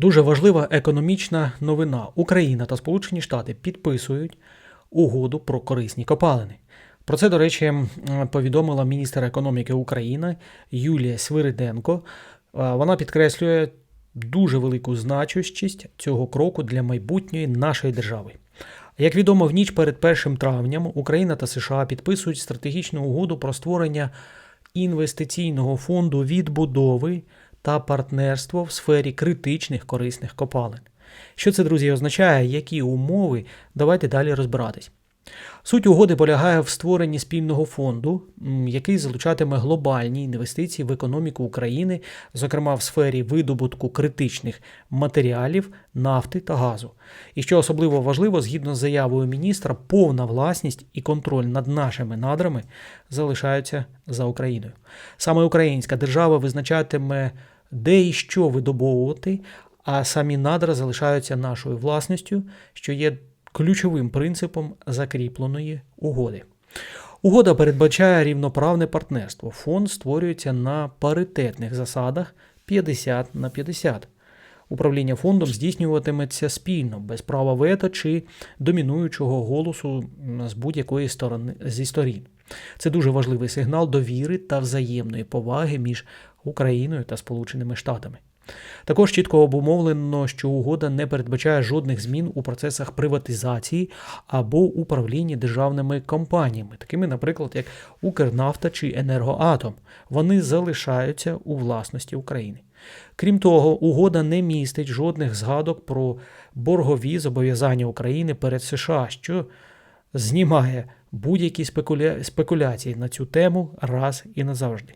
Дуже важлива економічна новина. Україна та Сполучені Штати підписують угоду про корисні копалини. Про це, до речі, повідомила міністр економіки України Юлія Свириденко. Вона підкреслює дуже велику значущість цього кроку для майбутньої нашої держави. Як відомо, в ніч перед 1 травням Україна та США підписують стратегічну угоду про створення інвестиційного фонду відбудови та партнерство в сфері критичних корисних копалин. Що це, друзі, означає, які умови? Давайте далі розбиратись. Суть угоди полягає в створенні спільного фонду, який залучатиме глобальні інвестиції в економіку України, зокрема в сфері видобутку критичних матеріалів, нафти та газу. І що особливо важливо, згідно з заявою міністра, повна власність і контроль над нашими надрами залишаються за Україною. Саме українська держава визначатиме, де і що видобовувати, а самі надра залишаються нашою власністю, що є ключовим принципом закріпленої угоди. Угода передбачає рівноправне партнерство. Фонд створюється на паритетних засадах 50 на 50. Управління фондом здійснюватиметься спільно, без права вето чи домінуючого голосу з будь-якої сторони зі сторін. Це дуже важливий сигнал довіри та взаємної поваги між Україною та Сполученими Штатами. Також чітко обумовлено, що угода не передбачає жодних змін у процесах приватизації або управлінні державними компаніями, такими, наприклад, як Укрнафта чи Енергоатом. Вони залишаються у власності України. Крім того, угода не містить жодних згадок про боргові зобов'язання України перед США, що знімає будь-які спекуля... спекуляції на цю тему раз і назавжди.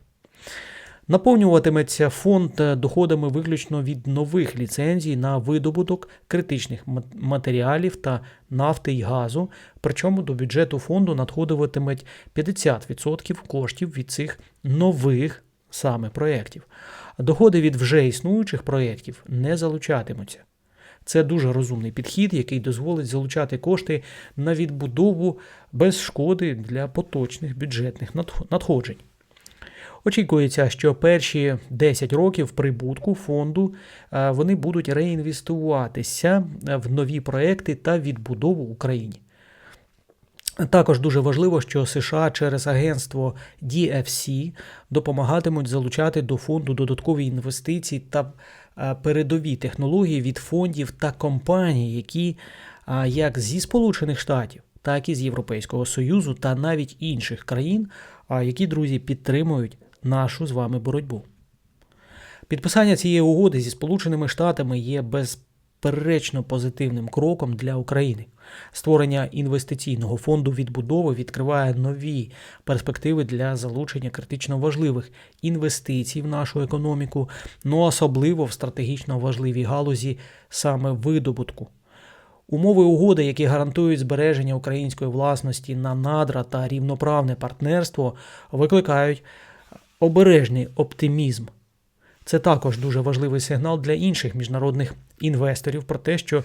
Наповнюватиметься фонд е, доходами виключно від нових ліцензій на видобуток критичних матеріалів та нафти й газу, причому до бюджету фонду надходитимуть 50% коштів від цих нових саме проєктів. Доходи від вже існуючих проєктів не залучатимуться. Це дуже розумний підхід, який дозволить залучати кошти на відбудову без шкоди для поточних бюджетних надходжень. Очікується, що перші 10 років прибутку фонду е, вони будуть реінвестуватися е, в нові проекти та відбудову Україні. Також дуже важливо, що США через агентство DFC допомагатимуть залучати до фонду додаткові інвестиції та передові технології від фондів та компаній, які як зі Сполучених Штатів, так і з Європейського Союзу та навіть інших країн, які друзі підтримують нашу з вами боротьбу. Підписання цієї угоди зі Сполученими Штатами є безперечно позитивним кроком для України. Створення інвестиційного фонду відбудови відкриває нові перспективи для залучення критично важливих інвестицій в нашу економіку, ну особливо в стратегічно важливій галузі саме видобутку. Умови угоди, які гарантують збереження української власності на надра та рівноправне партнерство, викликають обережний оптимізм. Це також дуже важливий сигнал для інших міжнародних інвесторів про те, що,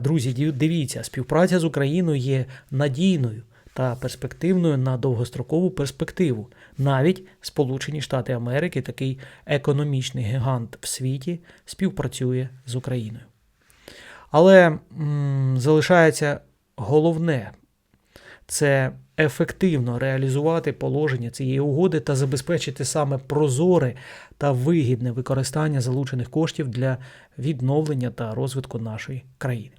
друзі, дивіться, співпраця з Україною є надійною та перспективною на довгострокову перспективу. Навіть Сполучені Штати Америки, такий економічний гігант в світі, співпрацює з Україною. Але м, залишається головне це ефективно реалізувати положення цієї угоди та забезпечити саме прозоре та вигідне використання залучених коштів для відновлення та розвитку нашої країни.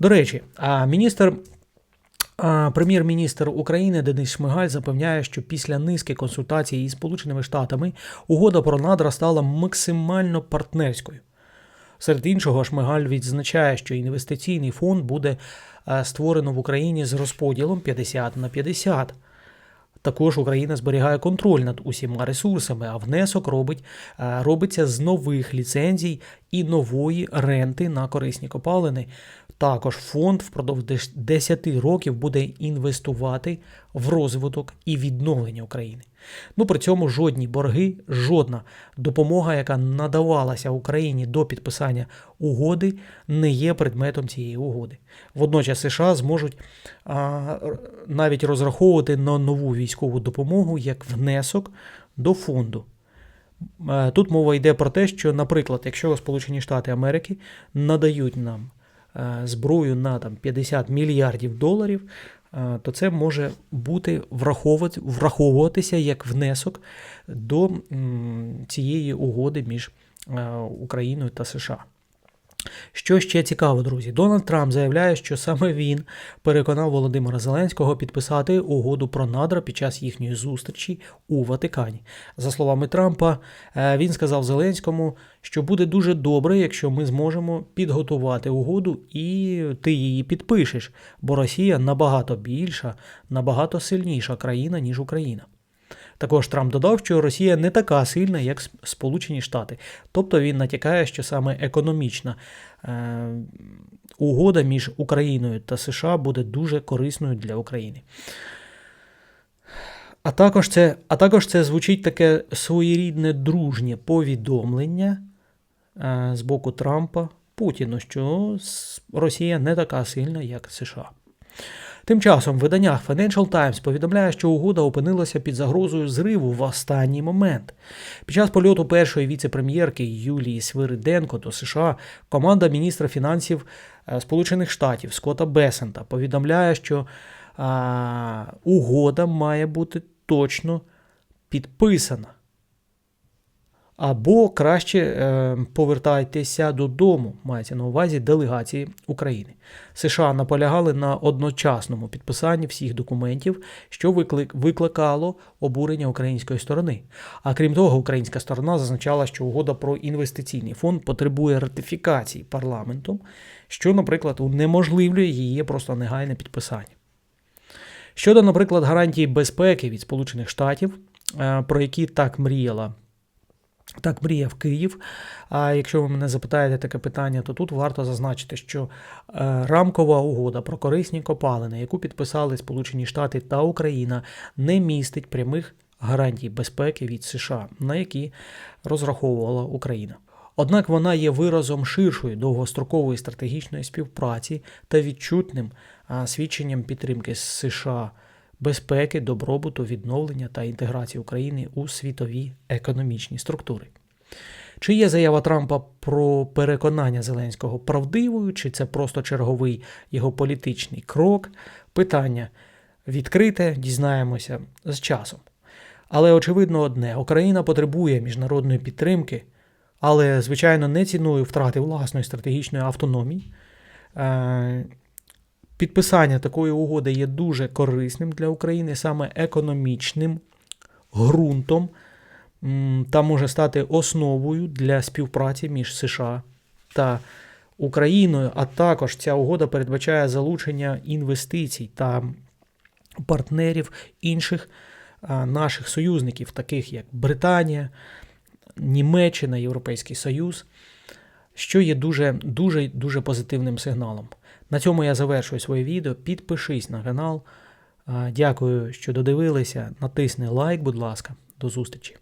До речі, міністр. Прем'єр-міністр України Денис Шмигаль запевняє, що після низки консультацій із Сполученими Штатами угода про надра стала максимально партнерською. Серед іншого, Шмигаль відзначає, що інвестиційний фонд буде е, створено в Україні з розподілом 50 на 50. Також Україна зберігає контроль над усіма ресурсами, а внесок робить, е, робиться з нових ліцензій і нової ренти на корисні копалини. Також фонд впродовж 10 років буде інвестувати в розвиток і відновлення України. Ну при цьому жодні борги, жодна допомога, яка надавалася Україні до підписання угоди, не є предметом цієї угоди. Водночас США зможуть а, навіть розраховувати на нову військову допомогу як внесок до фонду. Е, Тут мова йде про те, що, наприклад, якщо Сполучені Штати Америки надають нам е, зброю на там, 50 мільярдів доларів, е, то це може бути враховувати, враховуватися як внесок до цієї угоди між Україною та США. Що ще цікаво, друзі, Дональд Трамп заявляє, що саме він переконав Володимира Зеленського підписати угоду про надра під час їхньої зустрічі у Ватикані. За словами Трампа, е, він сказав Зеленському, що буде дуже добре, якщо ми зможемо підготувати угоду і ти її підпишеш, бо Росія набагато більша, набагато сильніша країна, ніж Україна. Також Трамп додав, що Росія не така сильна, як Сполучені Штати. Тобто він натякає, що саме економічна е, угода між Україною та США буде дуже корисною для України. А також це, а також це звучить таке своєрідне дружнє повідомлення е, з боку Трампа Путіну, що Росія не така сильна, як США. Тим часом видання Financial Times повідомляє, що угода опинилася під загрозою зриву в останній момент. Під час польоту першої віце-прем'єрки Юлії Свириденко до США команда міністра фінансів е, Сполучених Штатів Скотта Бесента повідомляє, що а, угода має бути точно підписана. Або краще е, повертайтеся додому, мається на увазі делегації України. США наполягали на одночасному підписанні всіх документів, що виклик, викликало обурення української сторони. А крім того, українська сторона зазначала, що угода про інвестиційний фонд потребує ратифікації парламентом, що, наприклад, унеможливлює її просто негайне підписання. Щодо, наприклад, гарантії безпеки від Сполучених Штатів, е, про які так мріяла так мріяв Київ. А якщо ви мене запитаєте таке питання, то тут варто зазначити, що е, рамкова угода про корисні копалини, яку підписали Сполучені Штати та Україна, не містить прямих гарантій безпеки від США, на які розраховувала Україна. Однак вона є виразом ширшої довгострокової стратегічної співпраці та відчутним свідченням підтримки США безпеки, добробуту, відновлення та інтеграції України у світові економічні структури. Чи є заява Трампа про переконання Зеленського правдивою, чи це просто черговий його політичний крок? Питання відкрите, дізнаємося з часом. Але очевидно одне: Україна потребує міжнародної підтримки, але, звичайно, не ціною втрати власної стратегічної автономії. Підписання такої угоди є дуже корисним для України, саме економічним ґрунтом та може стати основою для співпраці між США та Україною. А також ця угода передбачає залучення інвестицій та партнерів інших наших союзників, таких як Британія, Німеччина, Європейський Союз, що є дуже дуже дуже позитивним сигналом. На цьому я завершую своє відео. Підпишись на канал. Дякую, що додивилися. Натисни лайк, будь ласка. До зустрічі.